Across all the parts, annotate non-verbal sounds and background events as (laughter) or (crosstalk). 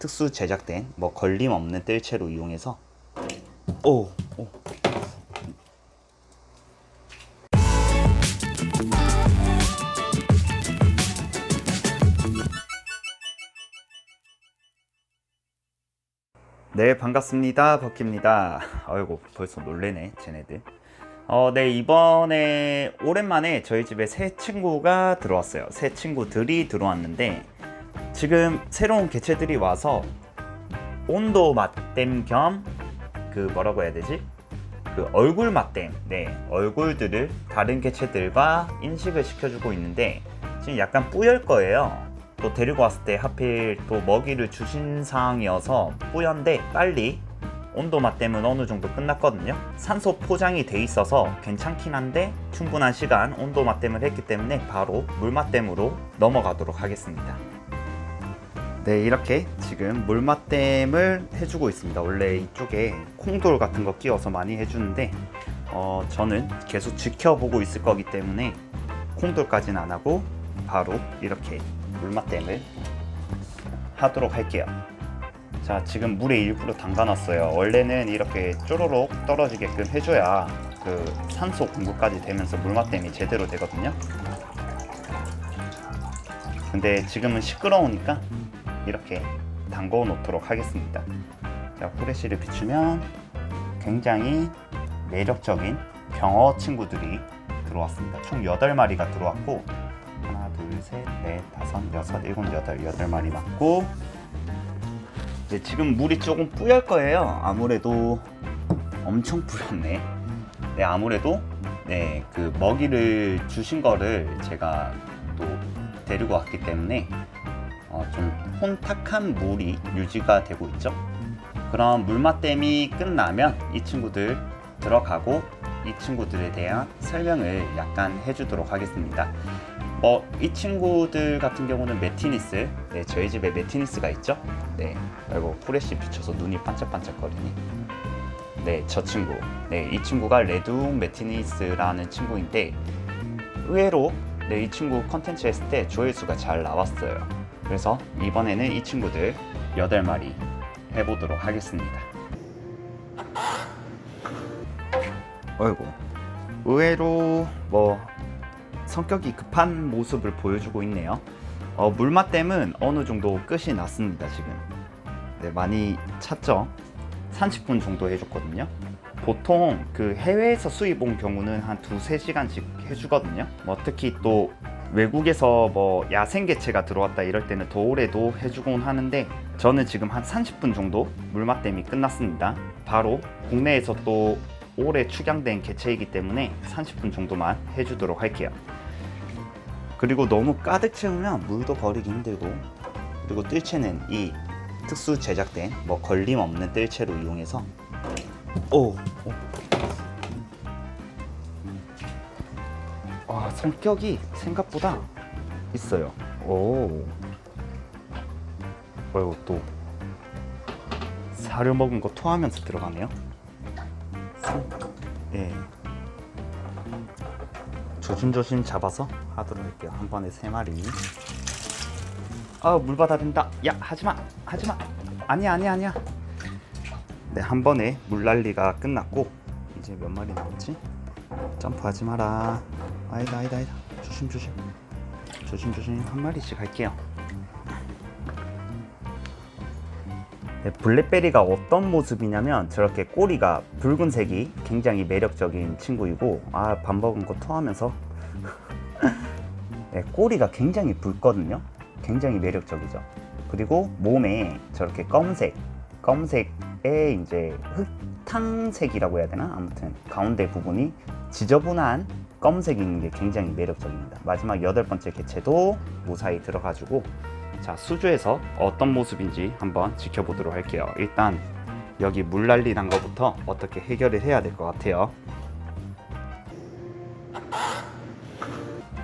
특수 제작된 뭐 걸림 없는 뜰채로 이용해서. 오, 오. 네 반갑습니다. 버키입니다. 아이고 벌써 놀래네 쟤네들. 어, 네 이번에 오랜만에 저희 집에 새 친구가 들어왔어요. 새 친구들이 들어왔는데 지금 새로운 개체들이 와서 온도 맛댐 겸 그 뭐라고 해야 되지 그 얼굴 맛댐 네 얼굴들을 다른 개체들과 인식을 시켜주고 있는데 지금 약간 뿌열 거예요 또 데리고 왔을 때 하필 또 먹이를 주신 상황이어서 뿌연데 빨리 온도 맛댐은 어느 정도 끝났거든요. 산소 포장이 돼 있어서 괜찮긴 한데 충분한 시간 온도 맛댐을 했기 때문에 바로 물 맛댐으로 넘어가도록 하겠습니다. 네, 이렇게 지금 물 맛댐을 해주고 있습니다. 원래 이쪽에 콩돌 같은 거 끼워서 많이 해주는데 어, 저는 계속 지켜보고 있을 거기 때문에 콩돌까지는 안 하고 바로 이렇게 물맛댐을 하도록 할게요. 자, 지금 물에 일부러 담가 놨어요. 원래는 이렇게 쪼로록 떨어지게끔 해줘야 그 산소 공급까지 되면서 물맛댐이 제대로 되거든요. 근데 지금은 시끄러우니까 이렇게 담궈 놓도록 하겠습니다. 자, 후레쉬를 비추면 굉장히 매력적인 병어 친구들이 들어왔습니다. 총 8마리가 들어왔고 하나, 둘, 셋, 넷, 다섯, 여섯, 일곱, 여덟, 여덟 마리 맞고 네, 지금 물이 조금 뿌열 거예요. 아무래도 엄청 뿌렸네. 네, 아무래도 네, 그 먹이를 주신 거를 제가 또 데리고 왔기 때문에 어, 좀 혼탁한 물이 유지가 되고 있죠. 그럼 물맛댐이 끝나면 이 친구들 들어가고 이 친구들에 대한 설명을 약간 해주도록 하겠습니다. 어, 이 친구들 같은 경우는 메티니스. 네, 저희 집에 메티니스가 있죠. 네, 그리고 프레쉬 비춰서 눈이 반짝반짝거리니. 네, 저 친구. 네, 이 친구가 레둥 메티니스라는 친구인데 의외로 네, 이 친구 컨텐츠 했을 때 조회수가 잘 나왔어요. 그래서 이번에는 이 친구들 8마리 해보도록 하겠습니다. 어이구. 의외로 뭐 성격이 급한 모습을 보여주고 있네요. 어, 물맛댐은 어느 정도 끝이 났습니다, 지금. 네, 많이 찼죠? 30분 정도 해줬거든요. 보통 그 해외에서 수입 온 경우는 한 두세 시간씩 해주거든요. 뭐 특히 또 외국에서 뭐 야생 개체가 들어왔다 이럴 때는 더 오래도 해주곤 하는데 저는 지금 한 30분 정도 물맛댐이 끝났습니다. 바로 국내에서 또 오래 축양된 개체이기 때문에 30분 정도만 해주도록 할게요. 그리고 너무 가득 채우면 물도 버리기 힘들고 그리고 뜰채는 이 특수 제작된 뭐 걸림 없는 뜰채로 이용해서 오, 오. 와 성격이 생각보다 있어요. 오. 그리고 또 사료 먹은 거 토하면서 들어가네요. 예. 조심조심 잡아서 하도록 할게요. 한 번에 세 마리. 아, 물 받아야 된다. 야, 하지 마. 하지 마. 아니야, 아니야, 아니야. 네, 한 번에 물 난리가 끝났고 이제 몇 마리 남았지? 점프하지 마라. 아니다, 아니다, 아니다. 조심, 조심. 조심, 조심. 한 마리씩 할게요. 네, 블랙베리가 어떤 모습이냐면 저렇게 꼬리가 붉은색이 굉장히 매력적인 친구이고 아 밥 먹은 거 토하면서 (laughs) 네, 꼬리가 굉장히 붉거든요 굉장히 매력적이죠 그리고 몸에 저렇게 검색 검색에 이제 흙탕색이라고 해야 되나 아무튼 가운데 부분이 지저분한 검색이 있는 게 굉장히 매력적입니다. 마지막 여덟 번째 개체도 무사히 들어가지고 자 수조에서 어떤 모습인지 한번 지켜보도록 할게요. 일단 여기 물 난리 난 거부터 어떻게 해결을 해야 될 것 같아요?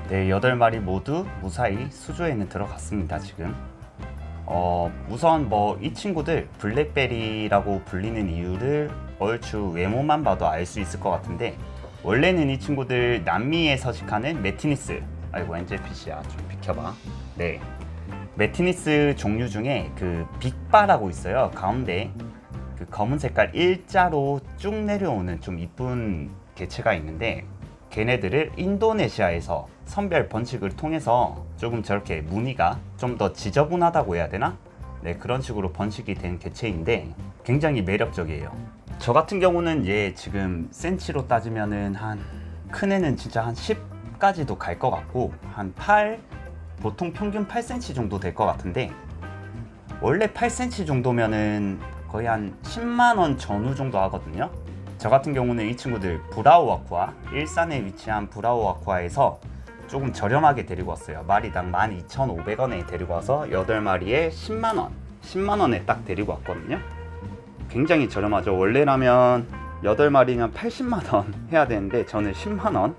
네 8마리 모두 무사히 수조에는 들어갔습니다 지금. 어 우선 뭐 이 친구들 블랙베리라고 불리는 이유를 얼추 외모만 봐도 알 수 있을 것 같은데 원래는 이 친구들 남미에 서식하는 메티니스 아이고 엔젤피시야 좀 비켜봐 네 매티니스 종류 중에 그 빅바라고 있어요. 가운데 그 검은 색깔 일자로 쭉 내려오는 좀 이쁜 개체가 있는데 걔네들을 인도네시아에서 선별 번식을 통해서 조금 저렇게 무늬가 좀 더 지저분하다고 해야 되나? 네 그런 식으로 번식이 된 개체인데 굉장히 매력적이에요. 저 같은 경우는 얘 지금 센치로 따지면은 한 큰 애는 진짜 한 10까지도 갈 것 같고 한 8, 보통 평균 8cm 정도 될 것 같은데 원래 8cm 정도면은 거의 한 10만 원 전후 정도 하거든요. 저 같은 경우는 이 친구들 브라우 아쿠아 일산에 위치한 브라우 아쿠아에서 조금 저렴하게 데리고 왔어요. 마리당 12,500원에 데리고 와서 8마리에 10만 원, 10만 원에 딱 데리고 왔거든요. 굉장히 저렴하죠. 원래라면 8마리면 80만 원 해야 되는데 저는 10만 원.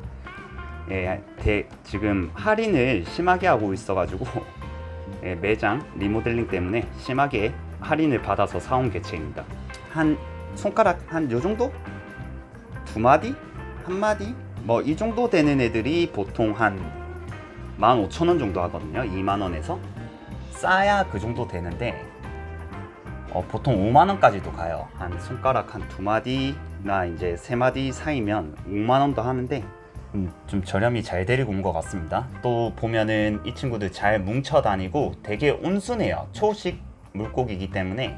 예, 대, 지금 할인을 심하게 하고 있어 가지고 (laughs) 예, 매장 리모델링 때문에 심하게 할인을 받아서 사온 개체입니다. 한 손가락 한 요 정도? 두 마디? 한 마디? 뭐 이 정도 되는 애들이 보통 한 15,000원 정도 하거든요. 2만 원에서 싸야 그 정도 되는데 어, 보통 5만 원까지도 가요. 한 손가락 한 두 마디나 이제 세 마디 사이면 5만 원도 하는데 음, 좀 저렴이 잘 데리고 온 것 같습니다. 또 보면은 이 친구들 잘 뭉쳐 다니고 되게 온순해요. 초식 물고기이기 때문에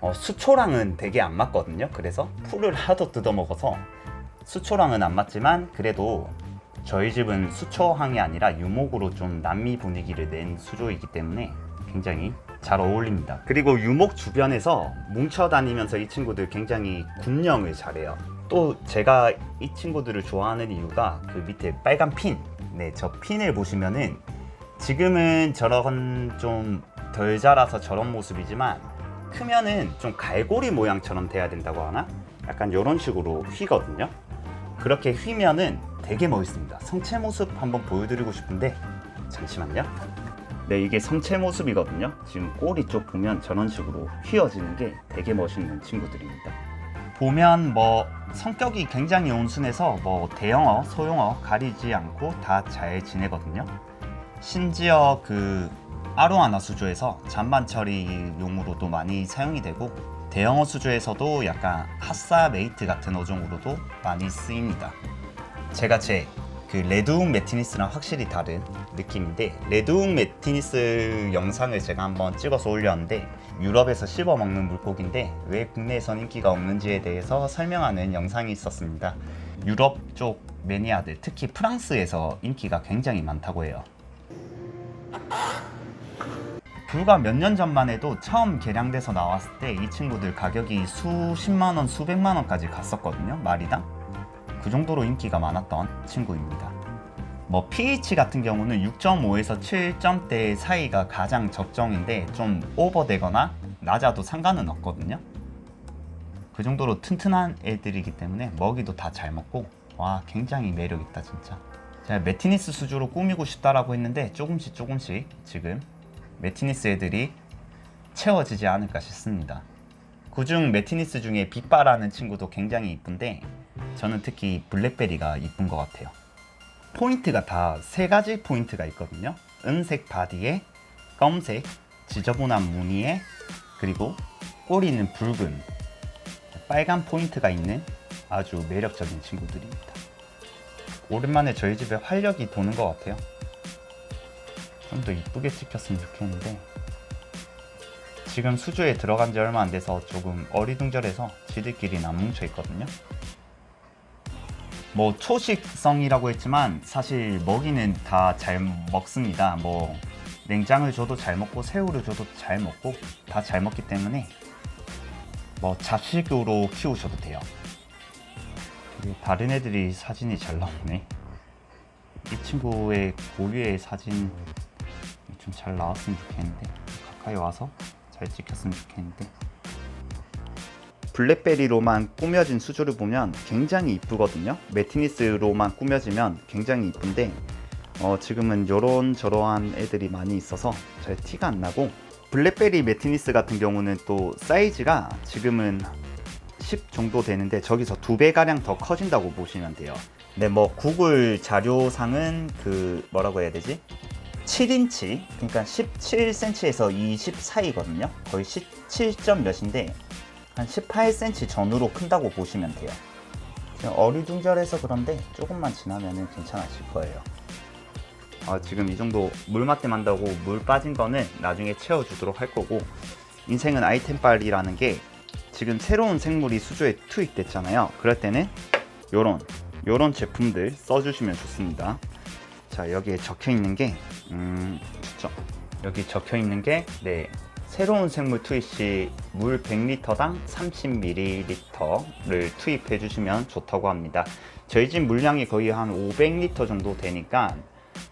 어, 수초랑은 되게 안 맞거든요. 그래서 풀을 하도 뜯어 먹어서 수초랑은 안 맞지만 그래도 저희 집은 수초항이 아니라 유목으로 좀 남미 분위기를 낸 수조이기 때문에 굉장히 잘 어울립니다. 그리고 유목 주변에서 뭉쳐 다니면서 이 친구들 굉장히 군령을 잘해요. 또 제가 이 친구들을 좋아하는 이유가 그 밑에 빨간 핀, 네, 저 핀을 보시면은 지금은 저런 좀 덜 자라서 저런 모습이지만 크면은 좀 갈고리 모양처럼 돼야 된다고 하나? 약간 이런 식으로 휘거든요. 그렇게 휘면은 되게 멋있습니다. 성체 모습 한번 보여드리고 싶은데 잠시만요. 네, 이게 성체 모습이거든요. 지금 꼬리 쪽 보면 저런 식으로 휘어지는 게 되게 멋있는 친구들입니다. 보면 뭐 성격이 굉장히 온순해서 뭐 대형어, 소형어 가리지 않고 다 잘 지내거든요. 심지어 그 아로하나 수조에서 잔반 처리용으로도 많이 사용이 되고 대형어 수조에서도 약간 핫사 메이트 같은 어종으로도 많이 쓰입니다. 제가 제 그 레드웅 매티니스랑 확실히 다른 느낌인데 레드웅 매티니스 영상을 제가 한번 찍어서 올렸는데 유럽에서 씹어 먹는 물고기인데 왜 국내에선 인기가 없는지에 대해서 설명하는 영상이 있었습니다. 유럽 쪽 매니아들 특히 프랑스에서 인기가 굉장히 많다고 해요. 불과 몇 년 전만 해도 처음 개량돼서 나왔을 때 이 친구들 가격이 수십만 원, 수백만 원까지 갔었거든요. 마리당. 그 정도로 인기가 많았던 친구입니다. 뭐 pH 같은 경우는 6.5에서 7점대 사이가 가장 적정인데 좀 오버되거나 낮아도 상관은 없거든요. 그 정도로 튼튼한 애들이기 때문에 먹이도 다 잘 먹고 와 굉장히 매력 있다 진짜. 제가 매티니스 수주로 꾸미고 싶다라고 했는데 조금씩 조금씩 지금 매티니스 애들이 채워지지 않을까 싶습니다. 그중 매티니스 중에 빅바라는 친구도 굉장히 이쁜데 저는 특히 블랙베리가 이쁜 것 같아요. 포인트가 다 세 가지 포인트가 있거든요. 은색 바디에 검색, 지저분한 무늬에 그리고 꼬리는 붉은 빨간 포인트가 있는 아주 매력적인 친구들입니다. 오랜만에 저희 집에 활력이 도는 것 같아요. 좀 더 이쁘게 찍혔으면 좋겠는데 지금 수조에 들어간 지 얼마 안 돼서 조금 어리둥절해서 지들끼리는 안 뭉쳐 있거든요. 뭐 초식성이라고 했지만 사실 먹이는 다 잘 먹습니다. 뭐 냉장을 줘도 잘 먹고 새우를 줘도 잘 먹고 다 잘 먹기 때문에 뭐 자식으로 키우셔도 돼요. 다른 애들이 사진이 잘 나오네. 이 친구의 고유의 사진 좀 잘 나왔으면 좋겠는데 가까이 와서 잘 찍혔으면 좋겠는데 블랙베리로만 꾸며진 수조를 보면 굉장히 이쁘거든요. 매티니스로만 꾸며지면 굉장히 이쁜데 어, 지금은 요런 저러한 애들이 많이 있어서 잘 티가 안 나고 블랙베리 매티니스 같은 경우는 또 사이즈가 지금은 10 정도 되는데 저기서 두 배 가량 더 커진다고 보시면 돼요. 네, 뭐 구글 자료상은 그 뭐라고 해야 되지? 17인치, 그러니까 17cm에서 20 사이거든요. 거의 17점 몇인데 한 18cm 전후로 큰다고 보시면 돼요. 어리둥절해서 그런데 조금만 지나면은 괜찮아질 거예요. 아, 지금 이 정도 물 맞댐 한다고 물 빠진 거는 나중에 채워주도록 할 거고 인생은 아이템 빨이라는 게 지금 새로운 생물이 수조에 투입됐잖아요. 그럴 때는 요런 요런 제품들 써주시면 좋습니다. 자 여기에 적혀 있는 게 음, 좋죠. 여기 적혀 있는 게 네. 새로운 생물 투입 시 물 100리터당 30ml를 투입해 주시면 좋다고 합니다. 저희 집 물량이 거의 한 500리터 정도 되니까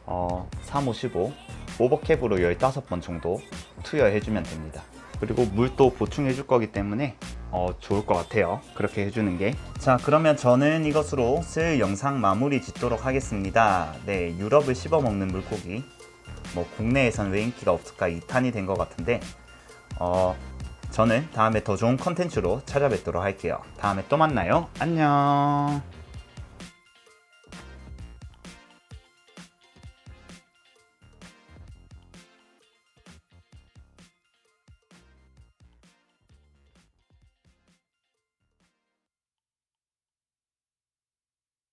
어, 3, 5, 15 오버캡으로 15번 정도 투여해 주면 됩니다. 그리고 물도 보충해 줄 거기 때문에 어, 좋을 것 같아요. 그렇게 해주는 게. 자, 그러면 저는 이것으로 슬 영상 마무리 짓도록 하겠습니다. 네, 유럽을 씹어 먹는 물고기. 뭐 국내에선 왜 인기가 없을까 2탄이 된 것 같은데 어, 저는 다음에 더 좋은 컨텐츠로 찾아뵙도록 할게요. 다음에 또 만나요. 안녕.